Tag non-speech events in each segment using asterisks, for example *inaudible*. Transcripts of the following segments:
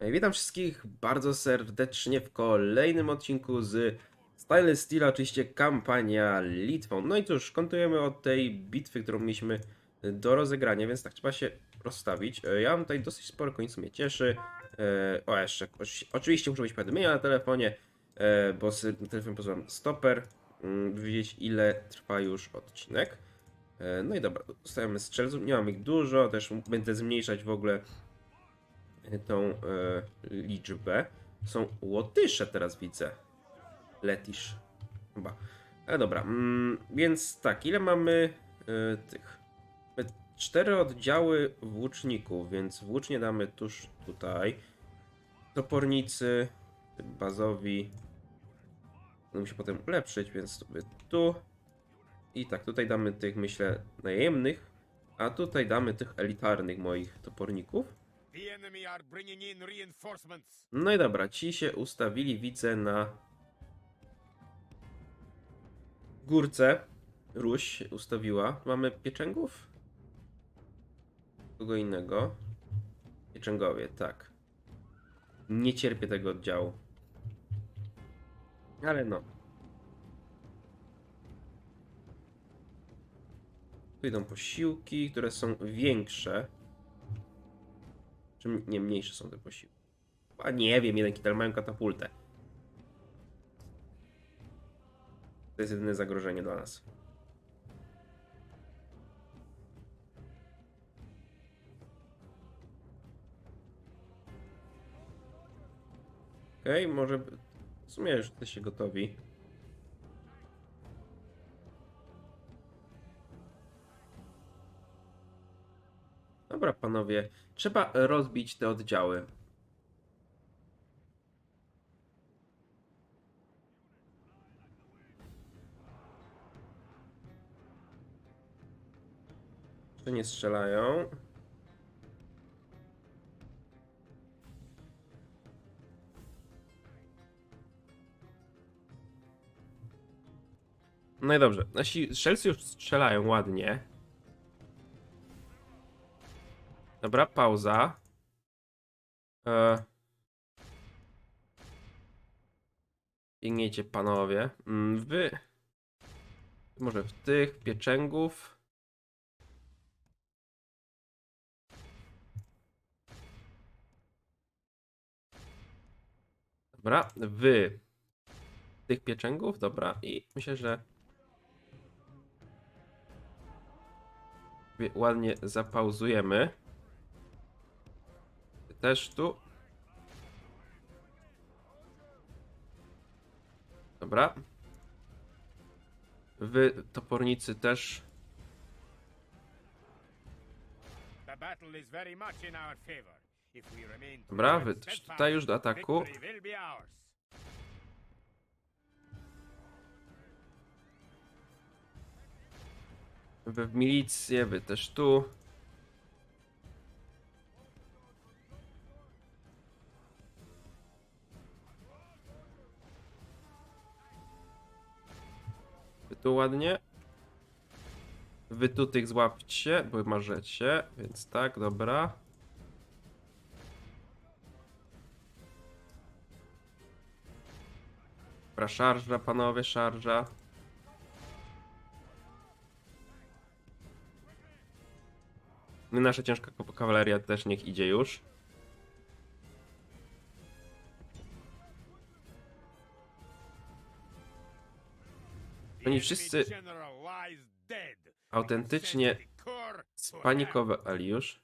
E, Witam wszystkich bardzo serdecznie w kolejnym odcinku z Style Steel, oczywiście kampania Litwą. No i cóż, kontujemy od tej bitwy, którą mieliśmy do rozegrania, więc tak trzeba się rozstawić. E, Ja mam tutaj dosyć sporo końców, mnie cieszy. E, O, jeszcze, oczy- oczywiście muszę być powiadomienia na telefonie, bo z telefon pozwalam stoper, mm, by wiedzieć ile trwa już odcinek. No i dobra, dostajemy strzelców, nie mam ich dużo, też będę zmniejszać w ogóle tą e, liczbę. Są Łotysze teraz widzę. Letisz. Chyba. Ale dobra, mm, więc tak, ile mamy e, tych? Mamy Cztery oddziały włóczników, więc włócznie damy tuż tutaj. Topornicy, bazowi. Będą się potem ulepszyć, więc sobie tu. I tak, tutaj damy tych, myślę, najemnych. A tutaj damy tych elitarnych moich toporników. No i dobra, ci się ustawili, widzę, na górce. Ruś ustawiła. Mamy pieczęgów? Kogo innego? Pieczęgowie, tak. Nie cierpię tego oddziału. Ale no. Tu idą posiłki, które są większe. Czy nie mniejsze są te posiłki? A nie wiem, jeden kitel mają katapultę. To jest jedyne zagrożenie dla nas. Okej, może... by- W sumie już jesteście gotowi. Dobra, panowie. Trzeba rozbić te oddziały. Czy nie strzelają? No i dobrze. Nasi strzelcy już strzelają ładnie. Dobra, pauza. E... Biegniecie panowie. Mm, Wy... Może w tych pieczęgów. Dobra, wy tych pieczęgów, dobra, i myślę, że ładnie zapauzujemy. Też tu. Dobra. Wy, topornicy, też. Dobra, wy też tutaj już do ataku. Wy w milicję, wy też tu. Ładnie. Wy tu tych złapcie, bo możecie, więc tak, dobra. Dobra, szarża, panowie, szarża. No Nasza ciężka kawaleria też niech idzie już. Oni wszyscy autentycznie spanikowali już.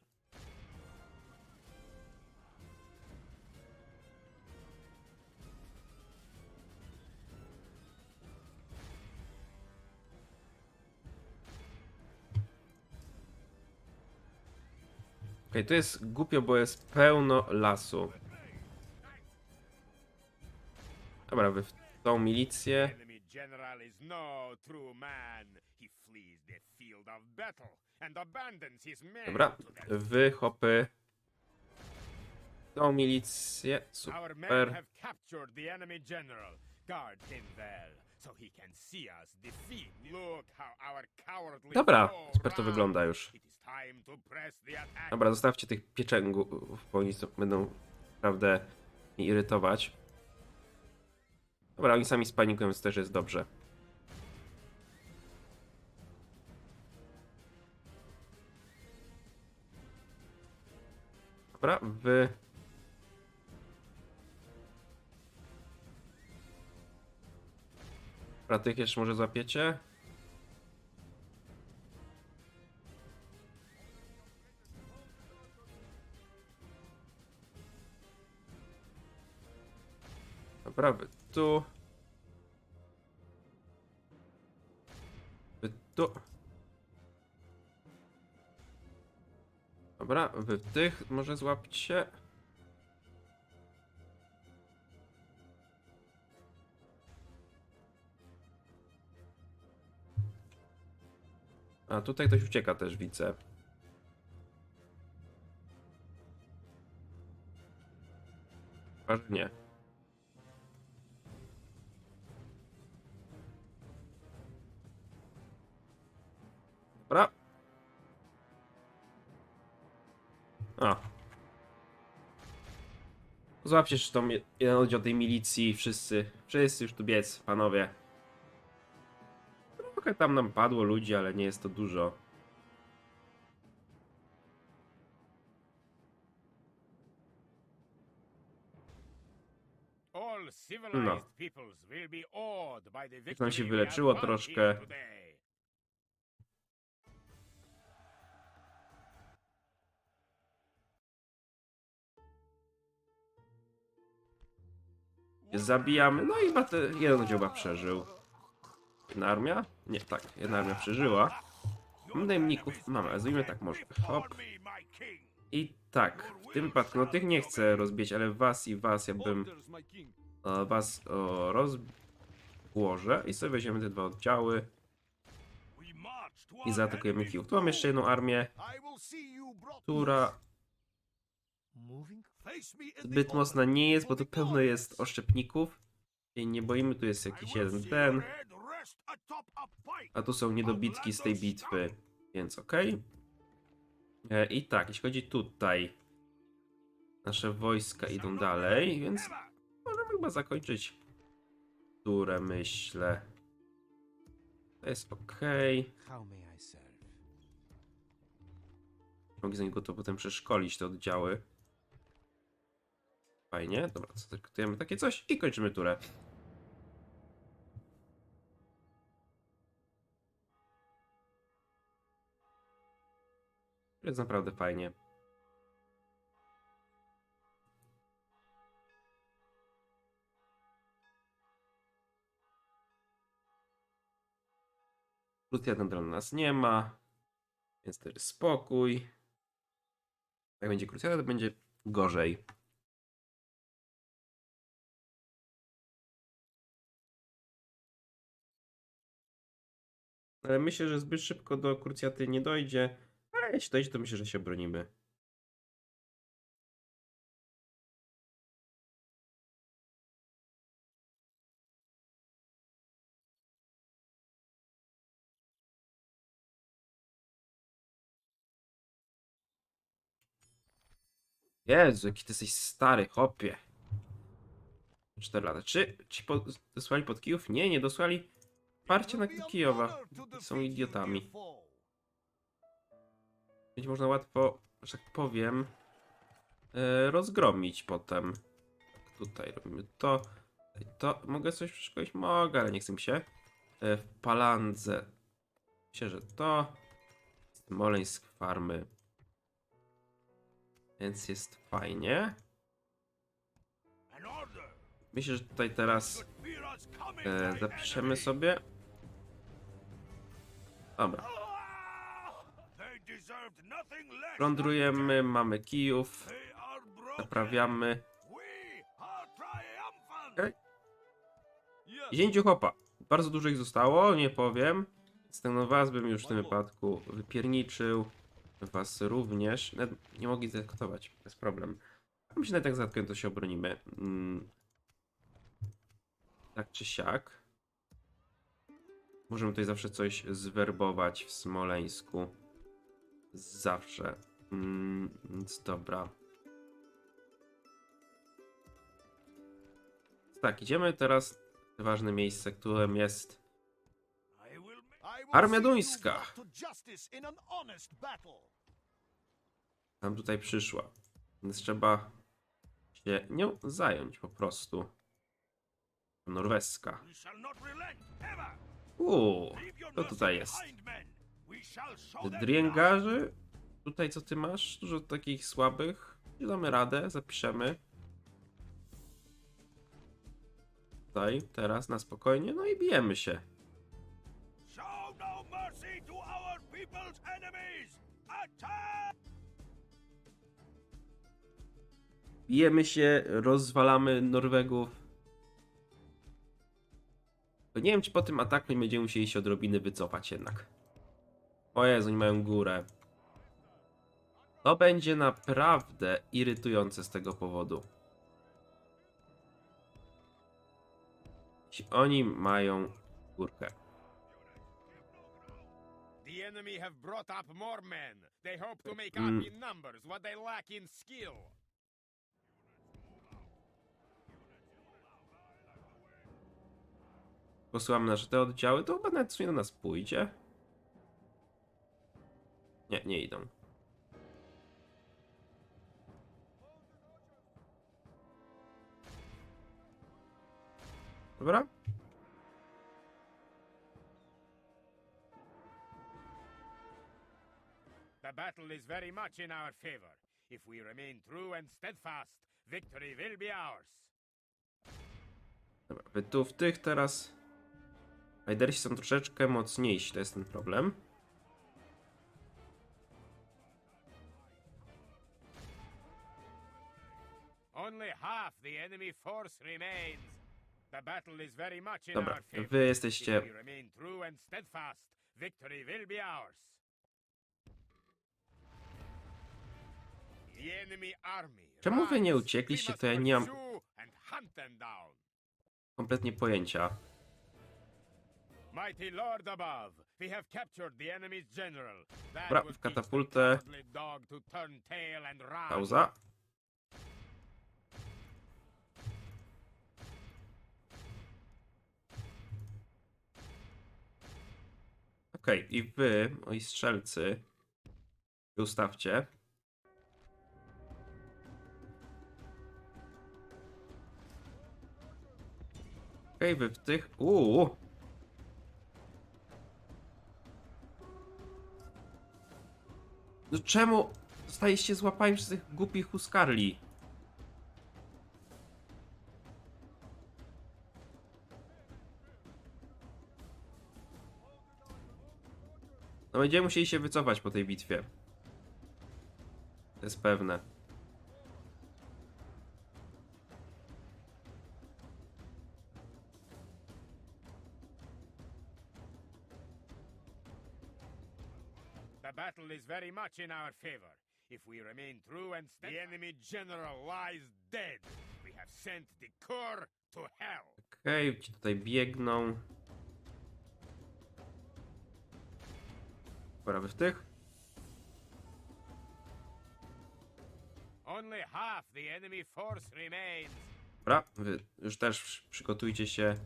Okej, tu jest głupio, bo jest pełno lasu. Dobra, wy w tą milicję. General is no true man. He flees the field of battle and abandons his men Dobra, wy hopy. Tą milicję, Our men super. have captured the enemy general. Guard him well, so he can see us defeat. Look how our cowardly Dobra, foe super to runs. wygląda już. It is time to press the attack. Dobra, zostawcie tych pieczęgów, bo oni będą naprawdę mnie irytować. Dobra, oni sami spanikują, więc też jest dobrze. Dobra, wy... Dobra, tych jeszcze może złapiecie? Dobra, wy tu. Wy tu. Dobra, wy tych może złapcie. A tutaj ktoś ucieka też, widzę. Chyba, Złapcie jeszcze tą je- jeden oddział tej milicji, wszyscy, wszyscy już tu biec, panowie. Trochę tam nam padło ludzi, ale nie jest to dużo. No. the nam się wyleczyło troszkę. Zabijamy, no i bat- jeden chyba przeżył. Jedna armia? Nie, tak, jedna armia przeżyła. Najemników, mamy, zrobimy tak może. Hop. I tak, w tym wypadku, no tych nie chcę rozbić, ale was i was ja bym e, was o, i sobie weźmiemy te dwa oddziały i zaatakujemy Kijów. Tu mam jeszcze jedną armię, która Zbyt mocna nie jest, bo tu the pełno jest oszczepników. I nie boimy, tu jest jakiś jeden ten, a tu są niedobitki z tej bitwy, więc okej. E, I tak, jeśli chodzi tutaj, nasze wojska idą dalej, więc możemy chyba zakończyć turę, myślę. To jest ok. How may I serve? Mogę za niego to potem przeszkolić te oddziały. Fajnie, dobra, co traktujemy takie coś i kończymy turę. Jest naprawdę fajnie. Lucja nadal nas nie ma, więc jest spokój. Jak będzie krucjata, to będzie gorzej. Myślę, że zbyt szybko do krucjaty nie dojdzie. Ale jeśli dojdzie, to myślę, że się obronimy. Jezu, jaki ty jesteś stary, chopie. 4 lata. Czy ci po, dosłali pod Kijów? Nie, nie dosłali parcie na Kijowa. Są idiotami. Będzie można łatwo, że tak powiem, e, rozgromić potem. Tutaj robimy to. To mogę coś przeszkolić? Mogę, ale nie chcę mi się. E, w Palandze. Myślę, że to. Smoleńsk farmy. Więc jest fajnie. Myślę, że tutaj teraz e, my zapiszemy sobie. Dobra. Plądrujemy, mamy Kijów, naprawiamy. Okej. Dzięciu chopa. Bardzo dużo ich zostało, nie powiem. Z tego was bym już w tym wypadku wypierniczył. Was również. Nawet nie mogli zaaktować, bez problem. Myślę, że nawet jak zaatakują, to się obronimy. Mm. Tak czy siak. Możemy tutaj zawsze coś zwerbować w Smoleńsku. Zawsze. Mm, więc dobra. Tak, idziemy teraz w ważne miejsce, którym jest Armia duńska. Tam tutaj przyszła. Więc trzeba się nią zająć po prostu. Norweska. Uuu, co tutaj jest? Driengarzy? Tutaj co ty masz? Dużo takich słabych. Damy radę, zapiszemy. Tutaj, teraz na spokojnie, no i bijemy się. Bijemy się, rozwalamy Norwegów. Nie wiem, czy po tym ataku nie będziemy musieli się odrobiny wycofać jednak. O Jezu, oni mają górę. To będzie naprawdę irytujące z tego powodu. Oni mają górkę. The enemy have brought up more men. They hope to make Mm. up in numbers what they lack in skill. Posyłamy nasze te oddziały, to chyba nawet sumie do nas pójdzie. Nie, nie idą. Dobra. The battle is very much in our favor. If we remain true and steadfast, victory will be ours. Dobra, wy tu w tych teraz. Raidersi są troszeczkę mocniejsi, to jest ten problem. Dobra, wy jesteście. Czemu wy nie uciekliście, to ja nie mam- kompletnie pojęcia. Mighty Lord above, we have captured the enemy's general. Dobra, w katapultę. Pauza. Okej, i wy, moi strzelcy, ustawcie. Okej, wy w tych... Uuu! No czemu zostaliście złapani przez tych głupich huskarli? No będziemy musieli się wycofać po tej bitwie. To jest pewne. The battle is very much in our favor. If we remain true and the enemy general lies dead. We have sent the Corps to hell. Okej, ci tutaj biegną. Pora wy w tych. Only half the enemy force remains. Dobra, wy już też przygotujcie się.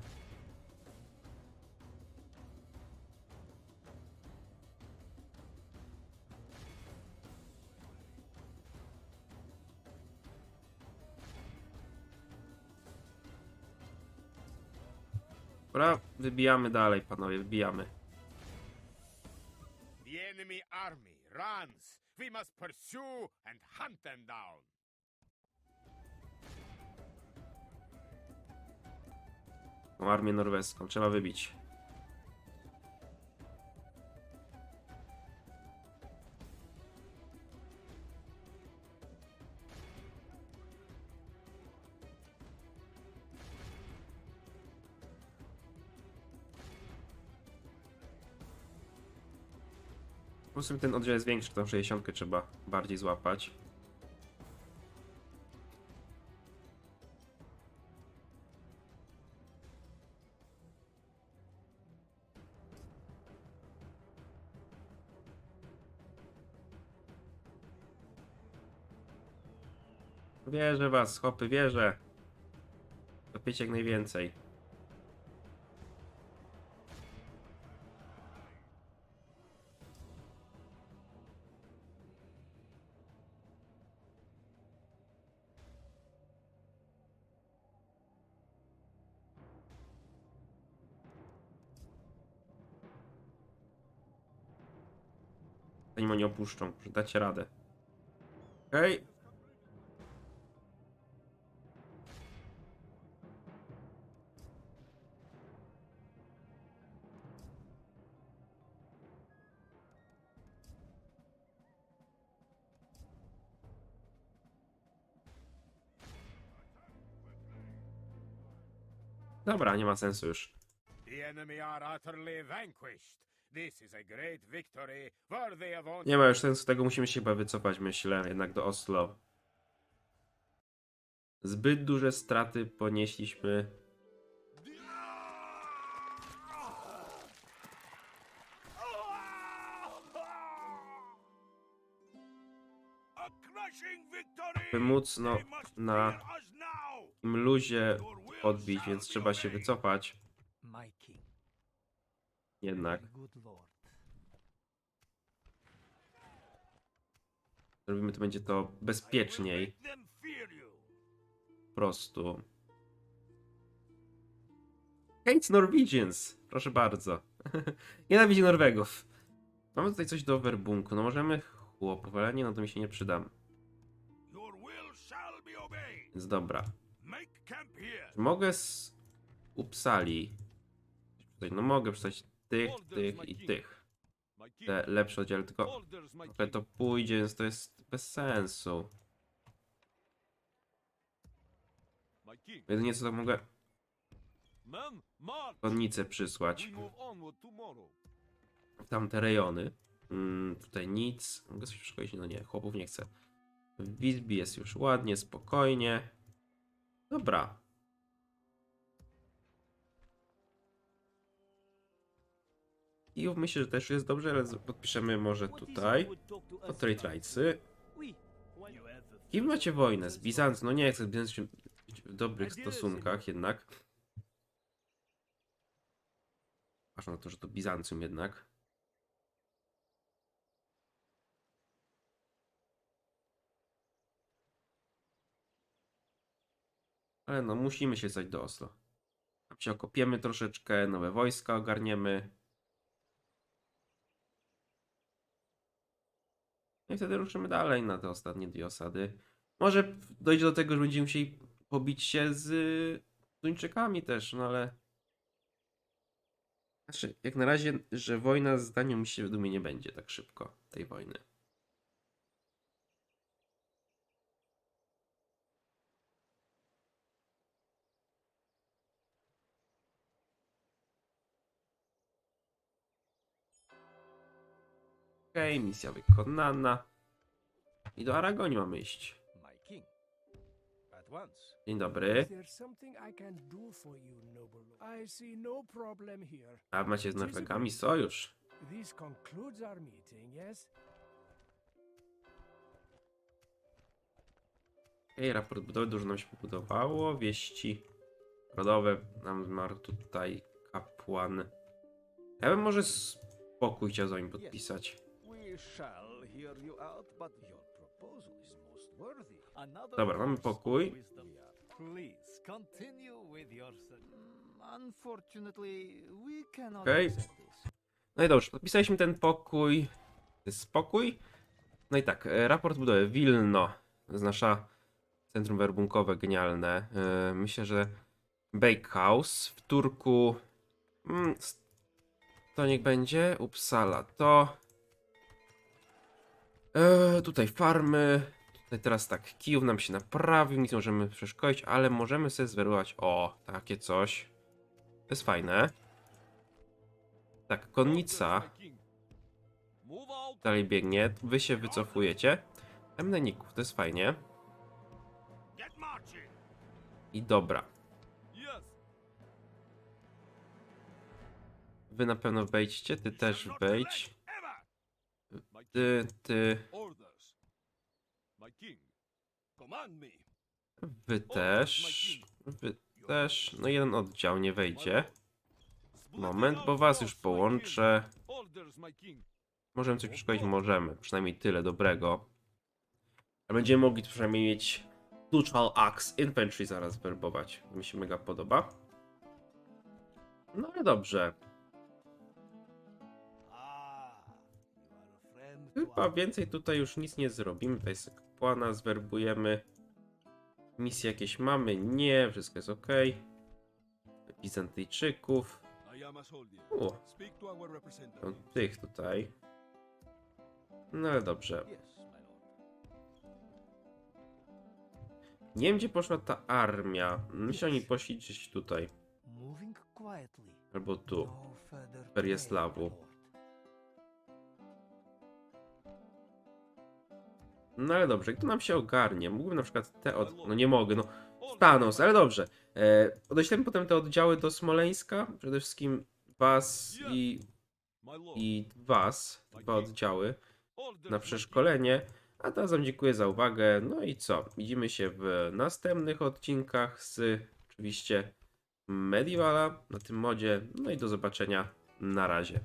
Dobra, wybijamy dalej, panowie, wybijamy. The enemy army runs. We must pursue and hunt them down. Tą armię norweską, trzeba wybić. Prostu ten oddział jest większy, tą 60 trzeba bardziej złapać. Wierzę was, chłopy, wierzę. Dopiecie jak najwięcej. Zanim oni opuszczą, że dacie radę. Okej. Dobra, nie ma sensu już. The enemy are utterly vanquished. This is a great victory, worthy of all. Nie ma już sensu, tego musimy się chyba wycofać, myślę, jednak do Oslo. Zbyt duże straty ponieśliśmy. By móc, no, na tym luzie odbić, więc trzeba się wycofać. My king. Jednak. Zrobimy to, będzie to bezpieczniej. Po prostu. Hate Norwegians! Proszę bardzo. *laughs* Nienawidzi Norwegów. Mamy tutaj coś do overbunku. No możemy chłopów, ale nie, no to mi się nie przyda. Your will shall be obeyed! Więc dobra. Mogę z Upsali. No mogę przestać tych, tych i tych. Te lepsze oddziały, tylko trochę to pójdzie, więc to jest bez sensu. Jedynie co to mogę konnicę przysłać w tamte rejony. Mm, tutaj nic. Mogę coś przeszkodzić? No nie, chłopów nie chcę. W Wisbi jest już ładnie, spokojnie. Dobra. I myślę, że też jest dobrze, ale podpiszemy może tutaj. O Traitrajcy. Kim macie wojnę? Z Bizancją? No nie chcę z w dobrych stosunkach jednak. Aż na to, że to Bizancjum jednak. Ale no, musimy się stać do Oslo. Tam się okopiemy troszeczkę, nowe wojska ogarniemy. No i wtedy ruszymy dalej na te ostatnie dwie osady. Może dojdzie do tego, że będziemy musieli pobić się z Duńczykami też, no ale... Znaczy, jak na razie, że wojna z mi się według mnie nie będzie tak szybko, tej wojny. Misja wykonana. I do Aragonii mamy iść. Dzień dobry. No. A macie z Norwegami sojusz. Okej, raport budowy, dużo nam się pobudowało. Wieści rodowe nam zmarł tutaj kapłan. Ja bym może spokój chciał z wami podpisać. Dobra, mamy pokój. wisdom. Please continue with your Mm, Unfortunately, we cannot Okej. this. No i dobrze, podpisaliśmy ten pokój. Spokój. No i tak, e, raport budowy. Wilno. To jest nasza centrum werbunkowe genialne. E, Myślę, że Bakehouse w Turku. Mm, To niech będzie. Uppsala to. E, tutaj farmy. Tutaj teraz tak, Kijów nam się naprawił, nic nie możemy przeszkodzić, ale możemy sobie zwerować. O, takie coś. To jest fajne. Tak, konnica dalej biegnie. Wy się wycofujecie. Emneników, to jest fajnie. I dobra. Wy na pewno wejdźcie, ty też wejdź. Ty, ty, wy też. Wy też. No jeden oddział nie wejdzie. Moment, bo was już połączę. Możemy coś przeszkolić? Możemy. Przynajmniej tyle dobrego. A będziemy mogli tu przynajmniej mieć Dual Axe Infantry zaraz werbować. Mi się mega podoba. No ale dobrze. Chyba więcej tutaj już nic nie zrobimy. Tutaj kapłana zwerbujemy. Misje jakieś mamy? Nie, wszystko jest ok. Bizantyjczyków. O, no, tych tutaj. No ale dobrze. Nie wiem, gdzie poszła ta armia. Myślę, oni poszli gdzieś tutaj. Albo tu. No No ale dobrze, kto nam się ogarnie? Mógłbym na przykład te od... No nie mogę, no. Thanos, ale dobrze. E, odeślemy potem te oddziały do Smoleńska. Przede wszystkim was i, i was. Dwa oddziały na przeszkolenie. A teraz wam dziękuję za uwagę. No i co? Widzimy się w następnych odcinkach z oczywiście Medievala na tym modzie. No i do zobaczenia. Na razie.